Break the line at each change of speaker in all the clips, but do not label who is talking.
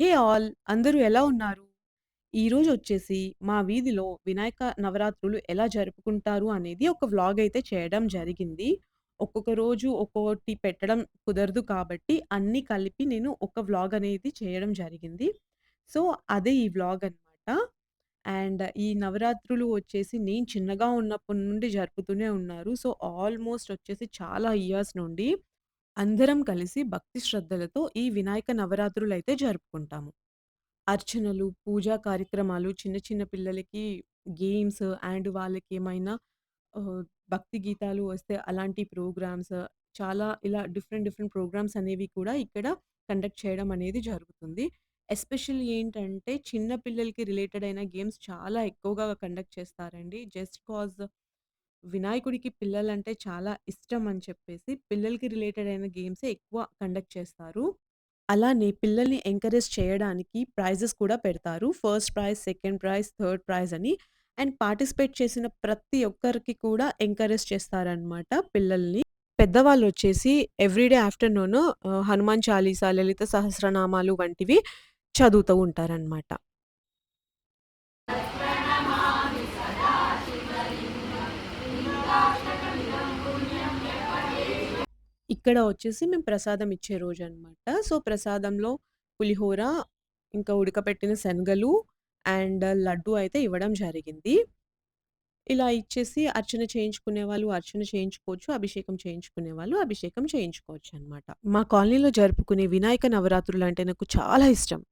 Hey all! అందరూ ఎలా ఉన్నారు? ఈరోజొచ్చేసి మా వీధిలో వినాయక నవరాత్రులు ఎలా జరుపుకుంటారు అనేది ఒక వ్లాగ్ అయితే చేయడం జరిగింది. ఒక్కొక్క రోజు ఒక్కోటి పెట్టడం కుదరదు కాబట్టి అన్నీ కలిపి నేను ఒక వ్లాగ్ అనేది చేయడం జరిగింది. సో, అదే ఈ వ్లాగ్ అనమాట. అండ్ ఈ నవరాత్రులు వచ్చేసి నేను చిన్నగా ఉన్నప్పటి నుండి జరుపుతూనే ఉన్నారు. సో, ఆల్మోస్ట్ వచ్చేసి చాలా ఇయర్స్ నుండి అందరం కలిసి భక్తి శ్రద్ధలతో ఈ వినాయక నవరాత్రులైతే జరుపుకుంటాము. అర్చనలు, పూజా కార్యక్రమాలు, చిన్న చిన్న పిల్లలకి గేమ్స్ అండ్ వాళ్ళకేమైనా ఆహ్, భక్తి గీతాలు వస్తే అలాంటి ప్రోగ్రామ్స్ చాలా ఇలా డిఫరెంట్ డిఫరెంట్ ప్రోగ్రామ్స్ అనేవి కూడా ఇక్కడ కండక్ట్ చేయడం అనేది జరుగుతుంది. ఎస్పెషల్లీ ఏంటంటే చిన్న పిల్లలకి రిలేటెడ్ అయిన గేమ్స్ చాలా ఎక్కువగా కండక్ట్ చేస్తారండి. జస్ట్ కాజ్ వినాయకుడికి పిల్లలంటే చాలా ఇష్టం అని చెప్పేసి పిల్లలకి రిలేటెడ్ అయిన గేమ్సే ఎక్కువ కండక్ట్ చేస్తారు. అలానే పిల్లల్ని ఎంకరేజ్ చేయడానికి ప్రైజెస్ కూడా పెడతారు. First prize, second prize, third prize అని. అండ్ పార్టిసిపేట్ చేసిన ప్రతి ఒక్కరికి కూడా ఎంకరేజ్ చేస్తారనమాట పిల్లల్ని. పెద్దవాళ్ళొచ్చేసి ఎవ్రీడే ఆఫ్టర్‌నూన్ ఆహ్, హనుమాన్ చాలీసా, లలిత సహస్రనామాలు వంటివి చదువుతూ ఉంటారనమాట. ఇక్కడ వచ్చేసి మేము ప్రసాదం ఇచ్చే రోజు అనమాట సో, ప్రసాదంలో పులిహోర, ఇంకా ఉడకపెట్టిన శనగలు అండ్ లడ్డు అయితే ఇవ్వడం జరిగింది. ఇలా ఇచ్చేసి అర్చన చేయించుకునే వాళ్ళు అర్చన చేయించుకోవచ్చు. అభిషేకం చేయించుకునే వాళ్ళు అభిషేకం చేయించుకోవచ్చు అనమాట మా కాలనీలో జరుపుకునే వినాయక నవరాత్రులు అంటే నాకు చాలా ఇష్టం.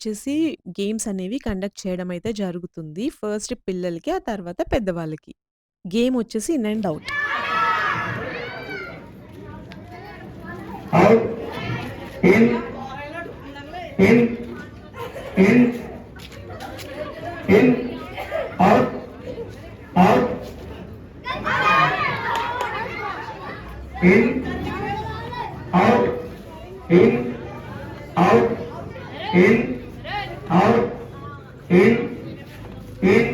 వచ్చేసి గేమ్స్ అనేవి కండక్ట్ చేయడం అయితే జరుగుతుంది. ఫస్ట్ పిల్లలకి, ఆ తర్వాత పెద్దవాళ్ళకి. గేమ్ వచ్చేసి in and
out. in out in out in out in out in in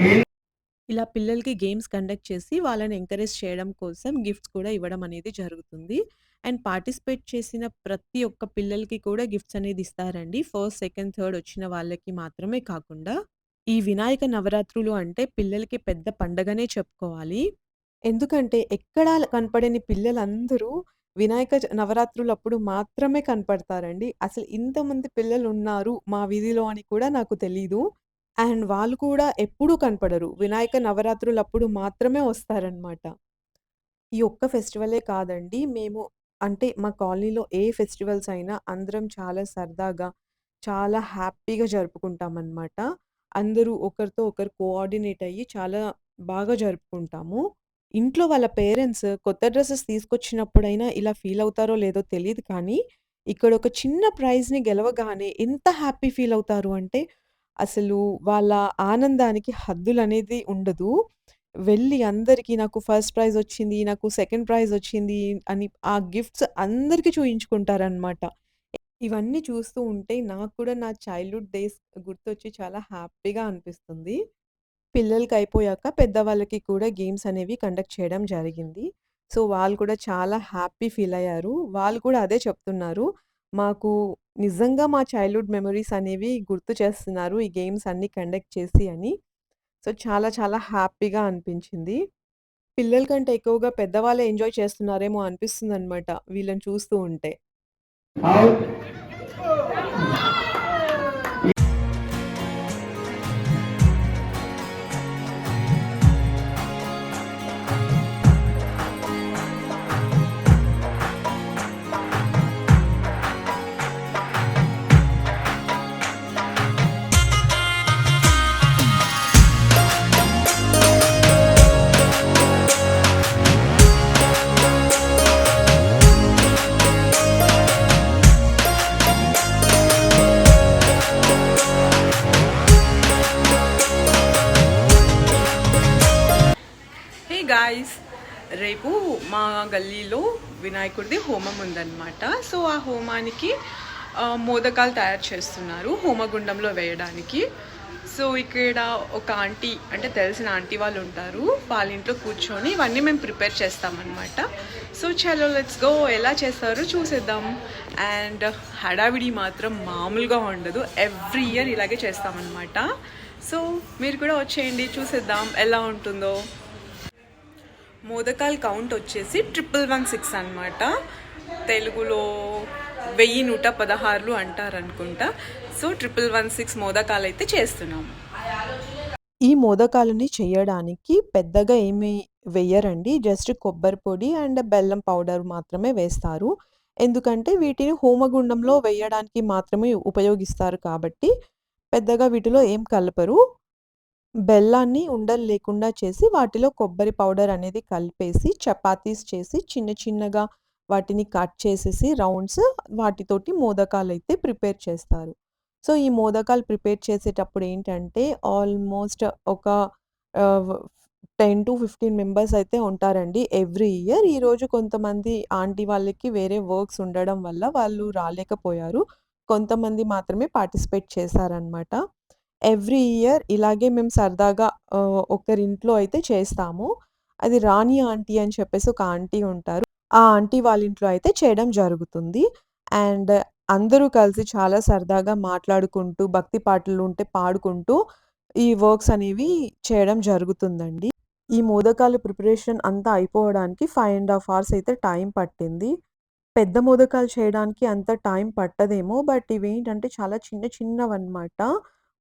in
ఇలా పిల్లలకి గేమ్స్ కండక్ట్ చేసి వాళ్ళని ఎంకరేజ్ చేయడం కోసం గిఫ్ట్స్ కూడా ఇవ్వడం అనేది జరుగుతుంది. అండ్ పార్టిసిపేట్ చేసిన ప్రతి ఒక్క పిల్లలకి కూడా గిఫ్ట్స్ అనేది ఇస్తారండి. ఫస్ట్, సెకండ్, థర్డ్ వచ్చిన వాళ్ళకి మాత్రమే కాకుండా. ఈ వినాయక నవరాత్రులు అంటే పిల్లలకి పెద్ద పండగనే చెప్పుకోవాలి. ఎందుకంటే ఎక్కడా కనపడని పిల్లలందరూ వినాయక చ నవరాత్రులప్పుడు మాత్రమే కనపడతారండి. అసలు ఇంతమంది పిల్లలున్నారు మా వీధిలో అని కూడా నాకు తెలీదు. అండ్ వాళ్ళు కూడా ఎప్పుడూ కనపడరు. వినాయక నవరాత్రులప్పుడు మాత్రమే వస్తారనమాట. ఈ ఒక్క ఫెస్టివలే కాదండి. మేము అంటే మా కాలనీలో ఏ ఫెస్టివల్స్ అయినా అందరం చాలా సరదాగా, చాలా హ్యాపీగా జరుపుకుంటామనమాట. అందరూ ఒకరితో ఒకరు కోఆర్డినేట్ అయ్యి చాలా బాగా జరుపుకుంటాము. ఇంట్లో వాళ్ళ పేరెంట్స్ కొత్త డ్రెసెస్ తీసుకొచ్చినప్పుడైనా ఇలా ఫీల్ అవుతారో లేదో తెలీదు కానీ, ఇక్కడ ఒక చిన్న ప్రైజ్‌ని గెలవగానే ఎంత హ్యాపీ ఫీల్ అవుతారు అంటే, అసలు వాళ్ళ ఆనందానికి హద్దులనేది ఉండదు. వెళ్ళి అందరికీ నాకు ఫస్ట్ ప్రైజ్ వచ్చింది, నాకు సెకండ్ ప్రైజ్ వచ్చింది అని ఆ గిఫ్ట్స్ అందరికీ చూయించుకుంటారనమాట. ఇవన్నీ చూస్తూ ఉంటే నాకు కూడా నా చైల్డ్‌హుడ్ డేస్ గుర్తొచ్చి చాలా హ్యాపీగా అనిపిస్తుంది. పిల్లలకి అయిపోయాక పెద్దవాళ్ళకి కూడా గేమ్స్ అనేవి కండక్ట్ చేయడం జరిగింది. సో, వాళ్ళు కూడా చాలా హ్యాపీ ఫీల్ అయ్యారు. వాళ్ళు కూడా అదే చెప్తున్నారు. మాకు నిజంగా మా చైల్డ్‌హుడ్ మెమోరీస్ అనేవి గుర్తు చేస్తున్నారు. ఈ గేమ్స్ అన్నీ కండక్ట్ చేసి అని. సో, చాలా చాలా హ్యాపీగా అనిపించింది. పిల్లల కంటే ఎక్కువగా పెద్దవాళ్ళే ఎంజాయ్ చేస్తున్నారేమో అనిపిస్తుందనమాట వీళ్ళని చూస్తూ ఉంటే.
మా గల్లీలో వినాయకుడిది హోమం ఉందన్నమాట. సో ఆ హోమానికి మోదకాలు తయారు చేస్తున్నారు హోమగుండంలో వేయడానికి. సో ఇక్కడ ఒక ఆంటీ అంటే తెలిసిన ఆంటీ వాళ్ళు ఉంటారు. వాళ్ళ ఇంట్లో కూర్చొని ఇవన్నీ మేము ప్రిపేర్ చేస్తామన్నమాట. సో చలో లెట్స్ గో ఎలా చేస్తారో చూసేద్దాం. అండ్ హడావిడి మాత్రం మామూలుగా ఉండదు. ఎవ్రీ ఇయర్ ఇలాగే చేస్తామన్నమాట. సో మీరు కూడా వచ్చేయండి చూసేద్దాం ఎలా ఉంటుందో. మోదకాల కౌంట్ వచ్చేసి ట్రిపుల్ వన్ సిక్స్ అనమాట తెలుగులో వెయ్యి నూట పదహారులు అంటారు అనుకుంటా సో ట్రిపుల్ వన్ సిక్స్ మోదకాలు అయితే చేస్తున్నాం.
ఈ మోదకాలని చేయడానికి పెద్దగా ఏమి వెయ్యరండి జస్ట్ కొబ్బరి పొడి అండ్ బెల్లం పౌడర్ మాత్రమే వేస్తారు. ఎందుకంటే వీటిని హోమగుండంలో వేయడానికి మాత్రమే ఉపయోగిస్తారు కాబట్టి పెద్దగా వీటిలో ఏం కలపరు. బెల్లాన్ని ఉండలు లేకుండా చేసి వాటిలో కొబ్బరి పౌడర్ అనేది కలిపేసి చపాతీస్ చేసి చిన్న చిన్నగా వాటిని కట్ చేసేసి రౌండ్స్ వాటితోటి మోదకాలు అయితే ప్రిపేర్ చేస్తారు. సో ఈ మోదకాలు ప్రిపేర్ చేసేటప్పుడు ఏంటంటే ఆల్మోస్ట్ ఒక టెన్ టు ఫిఫ్టీన్ మెంబర్స్ అయితే ఉంటారండి ఎవ్రీ ఇయర్. ఈరోజు కొంతమంది ఆంటీ వాళ్ళకి వేరే వర్క్స్ ఉండడం వల్ల వాళ్ళు రాలేకపోయారు. కొంతమంది మాత్రమే పార్టిసిపేట్ చేశారనమాట ఎవ్రీ ఇయర్ ఇలాగే మేము సరదాగా ఒకరింట్లో అయితే చేస్తాము. అది రాణి ఆంటీ అని చెప్పేసి ఒక ఆంటీ ఉంటారు. ఆ ఆంటీ వాళ్ళ ఇంట్లో అయితే చేయడం జరుగుతుంది. అండ్ అందరూ కలిసి చాలా సరదాగా మాట్లాడుకుంటూ భక్తి పాటలు ఉంటే పాడుకుంటూ ఈ వర్క్స్ అనేవి చేయడం జరుగుతుందండి. ఈ మోదకాల ప్రిపరేషన్ అంతా అయిపోవడానికి ఫైవ్ అండ్ హాఫ్ అవర్స్ అయితే టైం పట్టింది. పెద్ద మోదకాలు చేయడానికి అంత టైం పట్టదేమో బట్ ఇవేంటంటే చాలా చిన్న చిన్నవన్నమాట.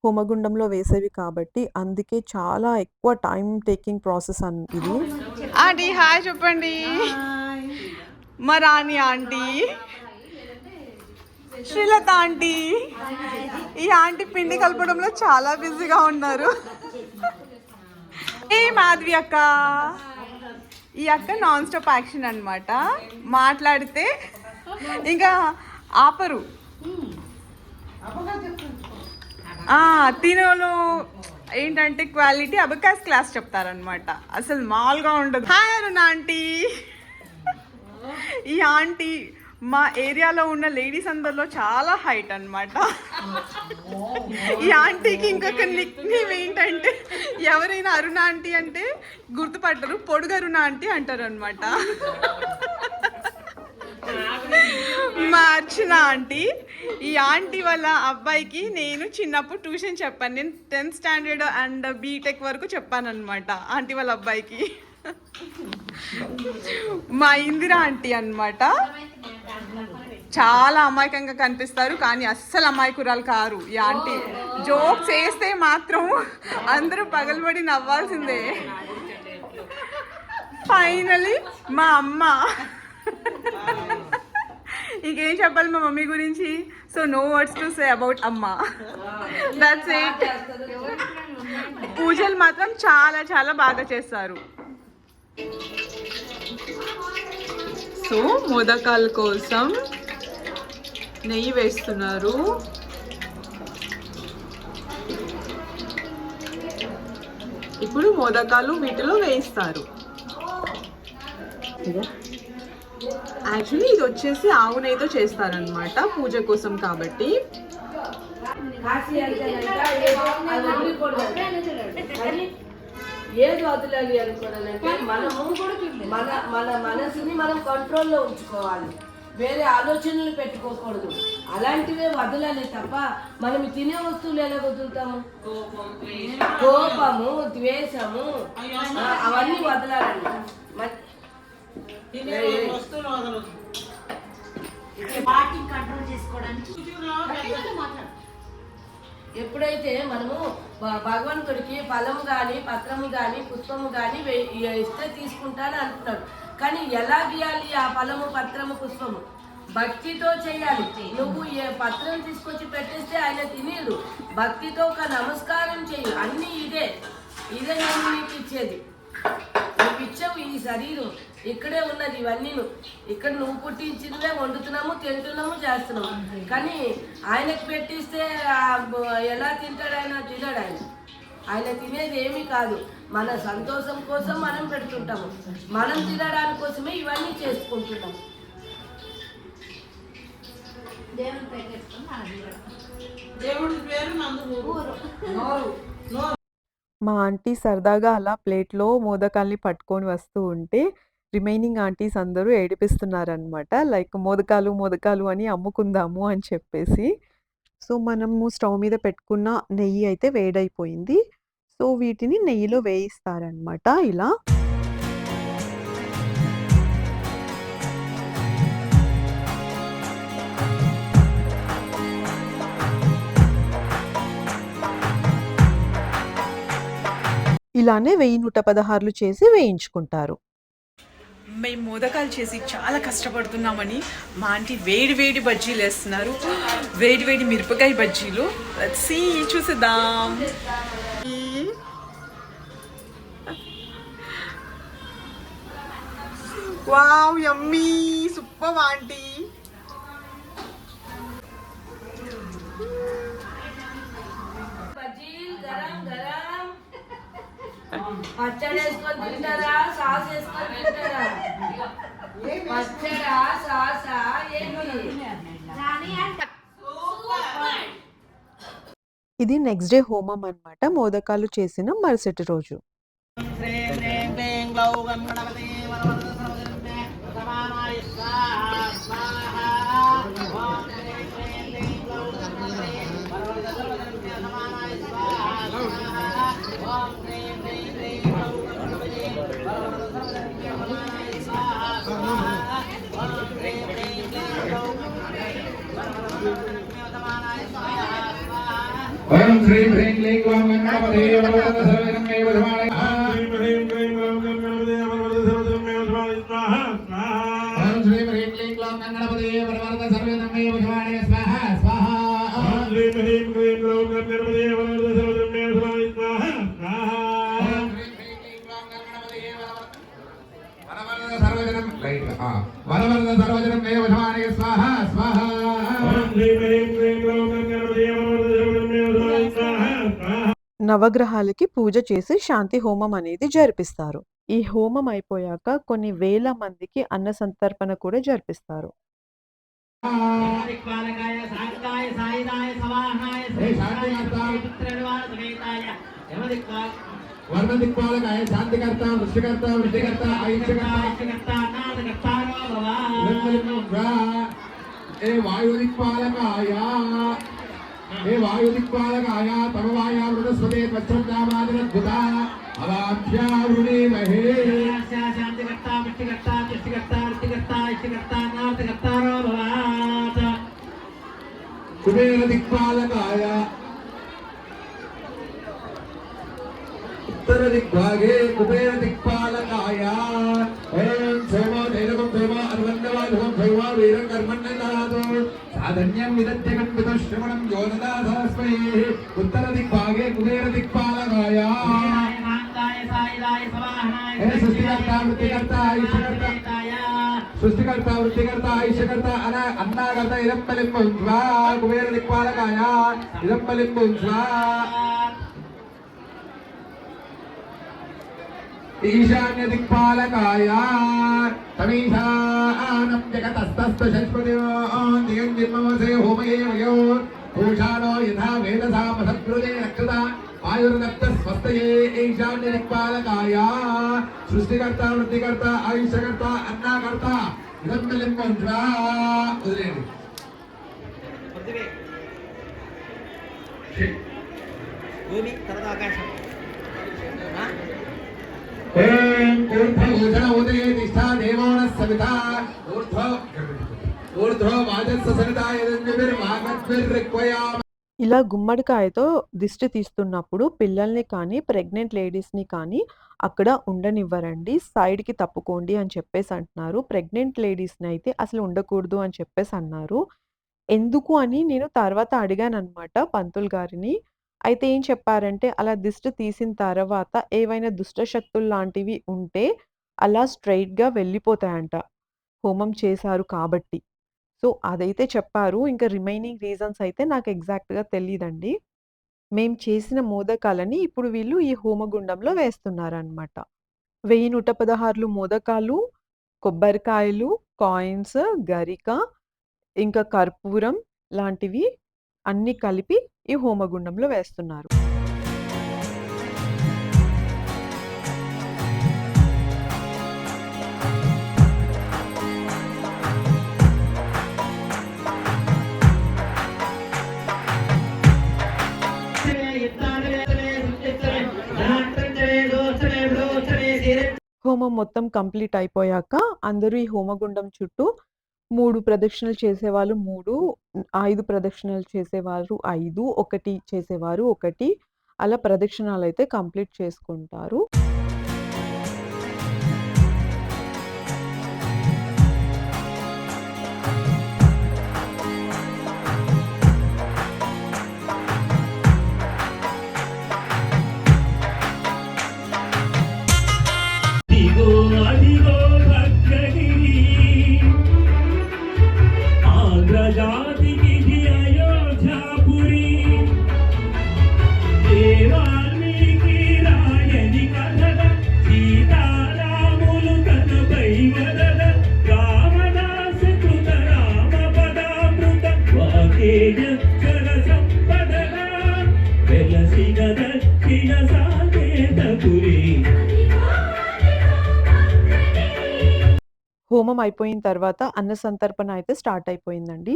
హోమగుండంలో వేసేవి కాబట్టి అందుకే చాలా ఎక్కువ టైం టేకింగ్ ప్రాసెస్ అన్ ఇది.
ఆంటీ హాయ్ చెప్పండి. మా రాణి ఆంటీ. శ్రీలత ఆంటీ. ఈ ఆంటీ పిండి కలపడంలో చాలా బిజీగా ఉన్నారు. ఏ మాధవి అక్క. ఈ అక్క నాన్ స్టాప్ యాక్షన్ అన్నమాట. మాట్లాడితే ఇంకా ఆపరు. తినలో ఏంటంటే క్వాలిటీ అబకాస్ క్లాస్ చెప్తారనమాట అసలు మామూలుగా ఉండదు. Hi Aruna aunty. ఈ ఆంటీ మా ఏరియాలో ఉన్న లేడీస్ అందరిలో చాలా హైట్ అనమాట ఈ ఆంటీకి ఇంకొక నిక్ నేమ్ ఏంటంటే ఎవరైనా అరుణ ఆంటీ అంటే గుర్తుపట్టరు. పొడుగు అరుణ ఆంటీ అంటారు అనమాట మా అర్చన ఆంటీ. ఈ ఆంటీ వాళ్ళ అబ్బాయికి నేను చిన్నప్పుడు ట్యూషన్ చెప్పాను. నేను టెన్త్ స్టాండర్డ్ అండ్ బీటెక్ వరకు చెప్పాను అనమాట ఆంటీ వాళ్ళ అబ్బాయికి. మా ఇందిరా ఆంటీ అన్నమాట. చాలా అమాయకంగా కనిపిస్తారు కానీ అస్సలు అమాయకురాలు కారు ఈ ఆంటీ. జోక్ చేస్తే మాత్రం అందరూ పగలబడి నవ్వాల్సిందే. ఫైనలీ మా అమ్మ. ఇంకేం చెప్పాలి మా మమ్మీ గురించి? So no words to say about అమ్మ. దట్స్ ఇట్ పూజలు మాత్రం చాలా చాలా బాగా చేస్తారు. సో మోదకాల కోసం నెయ్యి వేస్తున్నారు. ఇప్పుడు మోదకాలు వీటిలో వేయిస్తారు. యాక్చువల్లీ ఇది వచ్చేసి ఆవు నెయ్యితో చేస్తారనమాట పూజ కోసం కాబట్టి.
ఏదో వదలాలి అనుకోవడాలంటే మనము మన మన మనసుని మనం కంట్రోల్లో ఉంచుకోవాలి. వేరే ఆలోచనలు పెట్టుకోకూడదు. అలాంటివే వదలాలి తప్ప మనం తినే వస్తువులు ఎలా వదులుతాము? కోపము ద్వేషము. అవన్నీ వదలాలండి. మ- ఎప్పుడైతే మనము భగవంతుడికి ఫలము కానీ పత్రము కానీ పుష్పము కానీ ఇస్తే తీసుకుంటానని అంటున్నాడు. కానీ ఎలా గీయాలి ఆ ఫలము పత్రము పుష్పము? భక్తితో చేయాలి. నువ్వు ఏ పత్రం తీసుకొచ్చి పెట్టేస్తే ఆయన తినేడు. భక్తితో ఒక నమస్కారం చెయ్యి. అన్నీ ఇదే. ఇదే నేను నీకు ఇచ్చేది. నువ్వు ఇచ్చావు ఈ శరీరం. ఇక్కడే ఉన్నది ఇవన్నీ ఇక్కడ నువ్వు పుట్టించినవే వండుతున్నాము తింటున్నాము చేస్తున్నాము. కానీ ఆయనకు పెట్టిస్తే ఎలా తింటాడు ఆయన తినడు ఆయన. ఆయన తినేది ఏమీ కాదు. మన సంతోషం కోసం మనం పెడుతుంటాము. మనం తినడానికి కోసమే ఇవన్నీ చేసుకుంటున్నాం
మా ఆంటీ సరదాగా అలా ప్లేట్‌లో మోదకాల్ని పట్టుకొని వస్తూ ఉంటే, రిమైనింగ్ ఆంటీస్ అందరూ ఏడిపిస్తున్నారనమాట. లైక్ మోదకాలు, మోదకాలు అని అమ్ముకుందాము అని చెప్పేసి. సో, మనము స్టవ్ మీద పెట్టుకున్న నెయ్యి అయితే వేడైపోయింది. సో, వీటిని నెయ్యిలో వేయిస్తారనమాట ఇలా. ఇలానే 1000, 116 చేసి వేయించుకుంటారు.
మేము మోదకాలు చేసి చాలా కష్టపడుతున్నామని మా ఆంటీ వేడి వేడి బజ్జీలు వేస్తున్నారు. వేడి వేడి మిరపకాయ బజ్జీలు. సీ చూసేద్దాం. వావ్ యమ్మీ సూపర్ ఆంటీ
బజ్జీలు గరం గరం. పచ్చడి వేసుకొని తింటారా? సాస్ వేసుకొని తింటారా? పచ్చడా సాసా? ఏంటి?
ఇది నెక్స్ట్ డే హోమం అన్నమాట. మోదకాలు చేసిన మరుసటి రోజు.
శ్రీం ओम श्री ह्रीं क्लीं ग्लौं गणपते भगवतः सर्वमेव धमाने श्री ह्रीं क्लीं ग्लौं गणपते भगवतः सर्वमेव धमाने स्वाहा स्वाहा ओम श्री ह्रीं
क्लीं ग्लौं गणपते भगवतः सर्वमेव धमाने स्वाहा स्वाहा ओम श्री ह्रीं क्लीं ग्लौं गणपते भगवतः सर्वमेव धमाने स्वाहा स्वाहा ओम श्री ह्रीं क्लीं ग्लौं गणपते भगवतः सर्वजनं लाइट हाँ भगवतः सर्वजनं मेव धमाने स्वाहा स्वाहा
నవగ్రహాలకి పూజ చేసి శాంతి హోమం అనేది జరిపిస్తారు. ఈ హోమం అయిపోయాక కొన్ని వేల మందికి అన్న సంతర్పణ కూడా జరిపిస్తారు.
దిక్పాలకాయ
వర్ణదిక్పాలకాయ శాంతికర్త వృష్టికర్త వృష్టికర్త ఐక్యకర్త
ఆయుష్కర్త అనాథకర్త
ఏ వాయుదిక్పాలకాయ? ఏ వాయుదిక్పాలకాయ? తమ వాయామృతస్వతే త్వచ్ఛబ్దామాదిరద్భుత అవాభ్యావృణీమహే
శాంతికర్త పుష్టికర్త తుష్టికర్త వృత్తికర్త ఇష్టికర్త అనాథకర్తారో భవ
కుబేర దిక్పాలకాయ ఉత్తర దిగ్భాగే కుబేర దిక్పాలకాయ సాధన్యం విదత్యకం వితశ్రవణం యోనదాసస్మై ఉత్తర దిగ్భాగే కుబేర హే సృష్టికర్త వృత్తికర్త
సమేతాయ
సృష్టికర్త వృత్తికర్త ఐశ్యకర్త అన అన్నాకర్త ఇదంబలింబం స్వా కుబేర దిక్పాలకాయ ఇదంబలింబం స్వా ఈశాన్య దిక్పాలకాయ. శస్పతిం జిమ్మవసే హోమయే వయో భూషాణో యథా వేదసా పసకృతే రక్షత ఆయుర్దత్త స్వస్తయే ఈశాన్య దిక్పాలకాయ. సృష్టికర్త వృత్తికర్త ఆయుష్యకర్త అన్నాకర్త. ఇదంబలింబం స్వా వదిలేండి
భూమి తర్వాత ఆకాశం
ఓం నిష్ఠా దేవాన సవితా ఊర్ధ్వ ఊర్ధ్వ వాజస్స సవితా
ఇలా గుమ్మడికాయతో దిష్టి తీస్తున్నప్పుడు పిల్లల్ని కానీ, ప్రెగ్నెంట్ లేడీస్‌ని కానీ అక్కడ ఉండనివ్వరండి. సైడ్‌కి తప్పుకోండి అని చెప్పేసి అంటున్నారు. ప్రెగ్నెంట్ లేడీస్‌ని అయితే అసలు ఉండకూడదు అని చెప్పేసి అన్నారు. ఎందుకు అని నేను తర్వాత అడిగాననమాట పంతులు గారిని. అయితే ఏం చెప్పారంటే అలా దిష్టి తీసిన తర్వాత ఏవైనా దుష్ట శక్తులు లాంటివి ఉంటే అలా స్ట్రెయిట్‌గా వెళ్ళిపోతాయంట. హోమం చేశారు కాబట్టి. సో, అదైతే చెప్పారు. ఇంకా రిమైనింగ్ రీజన్స్ అయితే నాకు ఎగ్జాక్ట్‌గా తెలియదండి మేము చేసిన మోదకాలని ఇప్పుడు వీళ్ళు ఈ హోమగుండంలో వేస్తున్నారనమాట. 1116 మోదకాలు, కొబ్బరికాయలు, కాయిన్స్, గరిక, ఇంకా కర్పూరం లాంటివి అన్నీ కలిపి ఈ హోమగుండంలో వేస్తున్నారు. హోమం మొత్తం కంప్లీట్ అయిపోయాక అందరూ ఈ హోమగుండం చుట్టూ మూడు ప్రదక్షిణలు చేసేవాళ్ళు 3, 5 ప్రదక్షిణలు చేసేవారు 5, 1 చేసేవారు ఒకటి అలా ప్రదక్షిణాలు అయితే కంప్లీట్ చేసుకుంటారు.
అదిగో అదిగో
హోమం అయిపోయిన తర్వాత అన్న సంతర్పణ అయితే స్టార్ట్ అయిపోయిందండి.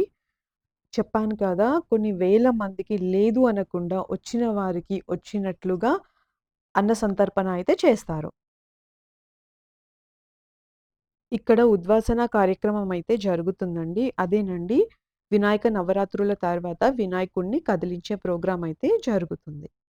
చెప్పాను కదా! కొన్ని వేల మందికి లేదు అనకుండా వచ్చిన వారికి వచ్చినట్లుగా అన్న సంతర్పణ అయితే చేస్తారు. ఇక్కడ ఉద్వాసన కార్యక్రమం అయితే జరుగుతుందండి. అదేనండి వినాయక నవరాత్రుల తర్వాత వినాయకుడిని కదిలించే ప్రోగ్రాం అయితే జరుగుతుంది.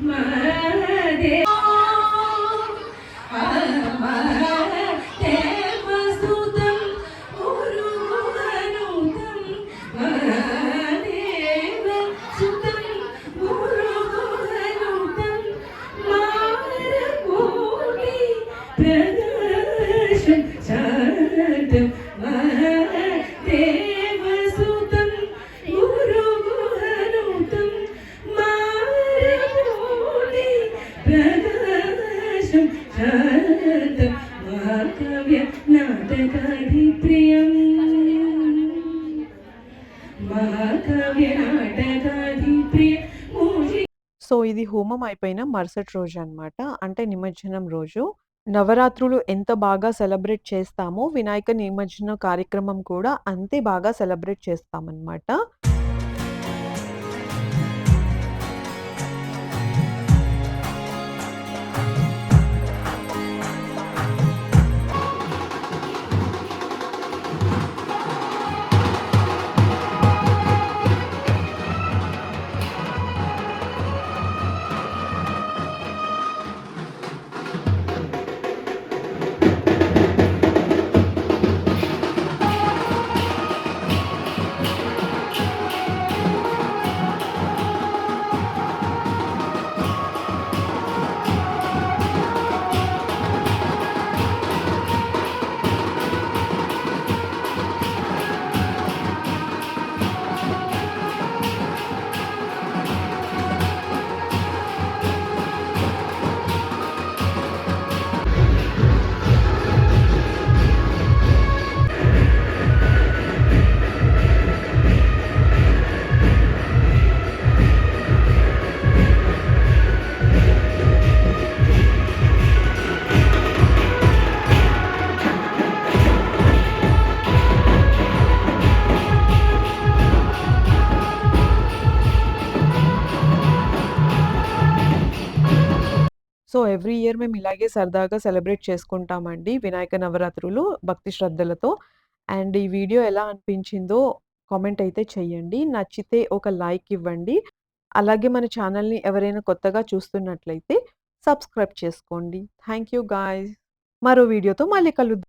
美丽的
సో ఇది హోమం అయిపోయిన మరుసటి రోజు అన్నమాట. అంటే నిమజ్జనం రోజు. నవరాత్రులు ఎంత బాగా సెలబ్రేట్ చేస్తామో వినాయక నిమజ్జన కార్యక్రమం కూడా అంతే బాగా సెలబ్రేట్ చేస్తామన్నమాట. సో, ఎవ్రీ ఇయర్ మేము ఇలాగే సరదాగా సెలబ్రేట్ చేసుకుంటామండి వినాయక నవరాత్రులు భక్తి శ్రద్ధలతో. అండ్ ఈ వీడియో ఎలా అనిపించిందో కామెంట్ అయితే చెయ్యండి. నచ్చితే ఒక లైక్ ఇవ్వండి. అలాగే మన ఛానల్‌ని ఎవరైనా కొత్తగా చూస్తున్నట్లయితే సబ్స్క్రైబ్ చేసుకోండి. Thank you guys. మరో వీడియోతో మళ్ళీ కలుద్దాం.